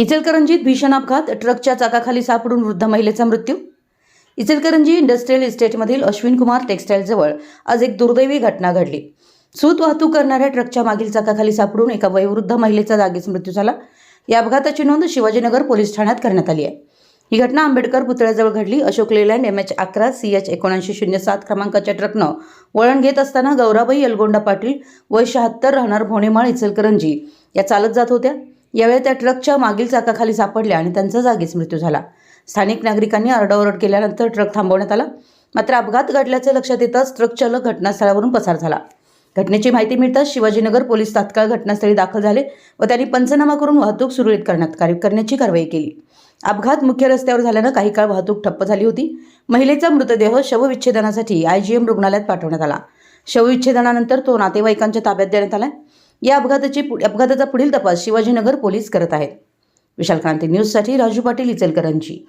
इचलकरंजीत भीषण अपघात. ट्रकच्या चाकाखाली सापडून वृद्ध महिलेचा मृत्यू. इचलकरंजी इंडस्ट्रियल इस्टेटमधील अश्विन कुमार टेक्सटाईलजवळ आज एक दुर्दैवी घटना घडली. सूत वाहतूक करणाऱ्या ट्रकच्या मागील चाकाखाली सापडून एका वयोवृद्ध महिलेचा जागीच मृत्यू झाला. या अपघाताची नोंद शिवाजीनगर पोलीस ठाण्यात करण्यात आली आहे. ही घटना आंबेडकर पुतळ्याजवळ घडली. अशोक लेलँड एम एच अकरा सी एच एकोणऐंशी शून्य सात क्रमांकाच्या ट्रकनं वळण घेत असताना गौराबाई यलगोंडा पाटील वय शहात्तर राहणार भोणेमाळ इचलकरंजी या चालत जात होत्या. यावेळी त्या ट्रकच्या मागील चाकाखाली सापडल्या आणि त्यांचा जागीच मृत्यू झाला. स्थानिक नागरिकांनी आरडाओरड केल्यानंतर ट्रक थांबवण्यात आला. मात्र अपघात घडल्याचं लक्षात येताच ट्रक चालक घटनास्थळावरून पसार झाला. घटनेची माहिती मिळताच शिवाजीनगर पोलीस तात्काळ घटनास्थळी दाखल झाले व त्यांनी पंचनामा करून वाहतूक सुरळीत करण्यात कार्य करण्याची कारवाई केली. अपघात मुख्य रस्त्यावर झाल्यानं काही काळ वाहतूक ठप्प झाली होती. महिलेचा मृतदेह शवविच्छेदनासाठी आयजीएम रुग्णालयात पाठवण्यात आला. शवविच्छेदनानंतर तो नातेवाईकांच्या ताब्यात देण्यात आला या अपघाताची अपघाताचा पुढील तपास शिवाजीनगर पोलीस करत आहेत. विशाल क्रांती न्यूजसाठी राजू पाटील इचलकरंजी.